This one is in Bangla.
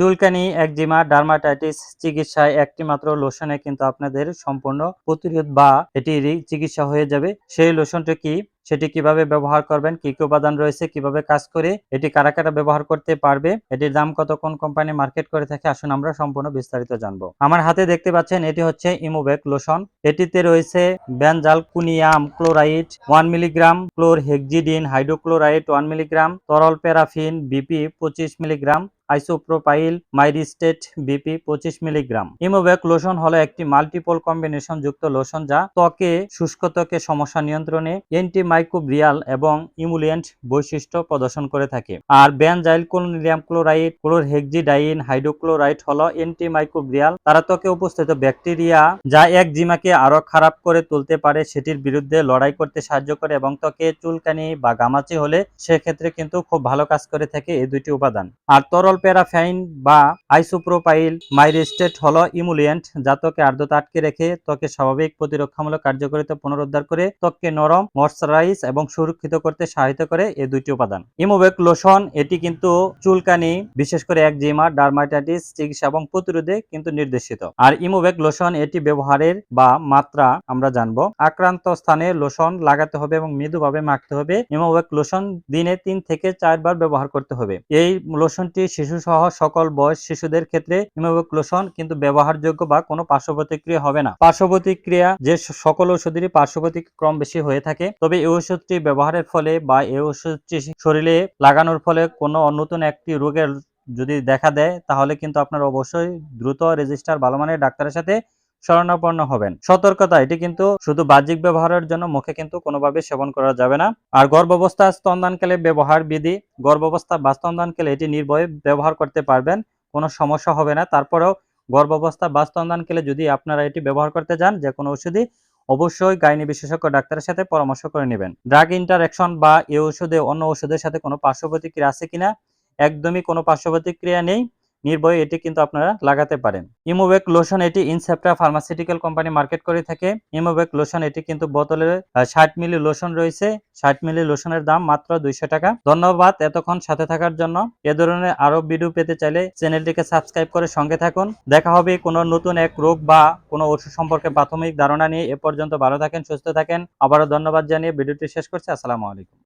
চুলকানি, একজিমা, ডার্মাটাইটিস, চিকিৎসায় একটি মাত্র লোশনে কিন্তু আপনাদের সম্পূর্ণ প্রতিরোধ বা এটির চিকিৎসা হয়ে যাবে। সেই লোশনটি কি? সেটি কীভাবে ব্যবহার করবেন? কি কি উপাদান রয়েছে? কীভাবে কাজ করে এটি কারা কারা ব্যবহার করতে পারবে? এটির দাম কত? কোন কোম্পানি মার্কেট করে থাকে? আসুন আমরা সম্পূর্ণ বিস্তারিত জানব। আমার হাতে দেখতে পাচ্ছেন এটি হচ্ছে ইমোবেক লোশন। এটিতে রয়েছে benzalkonium chloride, one milligram chlorhexidine hydrochloride, one milligram, তরল প্যারাফিন, বিপি, পঁচিশ মিলিগ্রাম আইসোপ্রোপাইল মাইরিস্টেট বিপি পঁচিশ মিলিগ্রাম। ইমোব্যাক লোশন হলো একটি মাল্টিপল কম্বিনেশন যুক্ত লোশন যা ত্বকে, শুষ্ক ত্বকে সমস্যা নিয়ন্ত্রণে অ্যান্টি মাইক্রোব্রিয়াল এবং ইমুলিয়েন্ট বৈশিষ্ট্য প্রদর্শন করে থাকে। আর benzalkonium chloride, chlorhexidine hydrochloride হলো অ্যান্টি মাইক্রোব্রিয়াল তারা ত্বকে উপস্থিত ব্যাকটেরিয়া যা এক জিমাকে আরও খারাপ করে তুলতে পারে, সেটির বিরুদ্ধে লড়াই করতে সাহায্য করে এবং ত্বকে চুলকানি বা গামাচি হলে সেক্ষেত্রে কিন্তু খুব ভালো কাজ করে থাকে এই দুইটি উপাদান। আর তরল প্যারাফাইন বা আইসোপ্রোপাইল মাইরেস্টেট হলো ইমুলিয়েন্ট যা ত্বকে আর্দ্রতা আটকে রেখে ত্বকে স্বাভাবিক প্রতিরক্ষামূলক কার্যকারিতা পুনরুদ্ধার করে ত্বককে নরম, ময়শ্চারাইজ এবং সুরক্ষিত করতে সহায়তা করে এই দুইটি উপাদান। ইমোবেক লোশন, এটি কিন্তু চুলকানি, বিশেষ করে একজিমা, ডার্মাটাইটিস, চিকিৎসা এবং প্রতিরোধে কিন্তু নির্দেশিত। আর ইমোবেক লোশন, এটি ব্যবহারের বা মাত্রা আমরা জানব। আক্রান্ত স্থানে লোশন লাগাতে হবে এবং মৃদুভাবে মাখতে হবে। ইমোবেক লোশন দিনে তিন থেকে চারবার ব্যবহার করতে হবে। এই লোশনটি শিশু সহ সকল বয়স শিশুদের ক্ষেত্রে হিমোগ্লোসন কিন্তু ব্যবহারযোগ্য বা কোনো পার্শ্ব প্রতিক্রিয়া হবে না। পার্শ্ব প্রতিক্রিয়া যে সকল ওষুধেরই পার্শ্ব প্রতিক্রম বেশি হয়ে থাকে, তবে এই ওষুধটি ব্যবহারের ফলে বা এই ওষুধটি শরীরে লাগানোর ফলে কোনো নতুন একটি রোগের যদি দেখা দেয়, তাহলে কিন্তু আপনার অবশ্যই দ্রুত রেজিস্টার ভালো মানের ডাক্তারের সাথে শরণাপন্ন হবেন। সতর্কতা, এটি কিন্তু শুধু বাহ্যিক ব্যবহারের জন্য মুখে কিন্তু কোনোভাবে সেবন করা যাবে না। আর গর্ভাবস্থা স্তনদানকালে ব্যবহার বিধি, গর্ভাবস্থা বা স্তনদানকালে এটি নির্ভয়ে ব্যবহার করতে পারবেন, কোনো সমস্যা হবে না। তারপরেও গর্ভাবস্থা বা স্তনদানকালে যদি আপনারা এটি ব্যবহার করতে যান যে কোনো ওষুধই অবশ্যই গাইনি বিশেষজ্ঞ ডাক্তারের সাথে পরামর্শ করে নেবেন। ড্রাগ ইন্টারাকশন বা এই ওষুধে অন্য ওষুধের সাথে কোনো পার্শ্ব প্রতিক্রিয়া আছে কিনা? একদমই কোনো পার্শ্ব প্রতিক্রিয়া নেই। নির্ভয়ে এটি কিন্তু আপনারা লাগাতে পারেন। ইমোবেক লোশন এটি ইনসেপ্টা ফার্মাসিউটিক্যাল কোম্পানি মার্কেট করে থাকে। ইমোবেক লোশন এটি কিন্তু বোতলে ষাট মিলি লোশন রয়েছে। ষাট মিলি লোশনের দাম মাত্র দুইশো টাকা। ধন্যবাদ এতক্ষণ সাথে থাকার জন্য। এ ধরনের আরও ভিডিও পেতে চাইলে চ্যানেলটিকে সাবস্ক্রাইব করে সঙ্গে থাকুন। দেখা হবে কোনো নতুন এক রোগ বা কোনো ওষুধ সম্পর্কে প্রাথমিক ধারণা নিয়ে। এ পর্যন্ত ভালো থাকেন, সুস্থ থাকেন। আবারও ধন্যবাদ জানিয়ে ভিডিওটি শেষ করছি। আসসালামু আলাইকুম।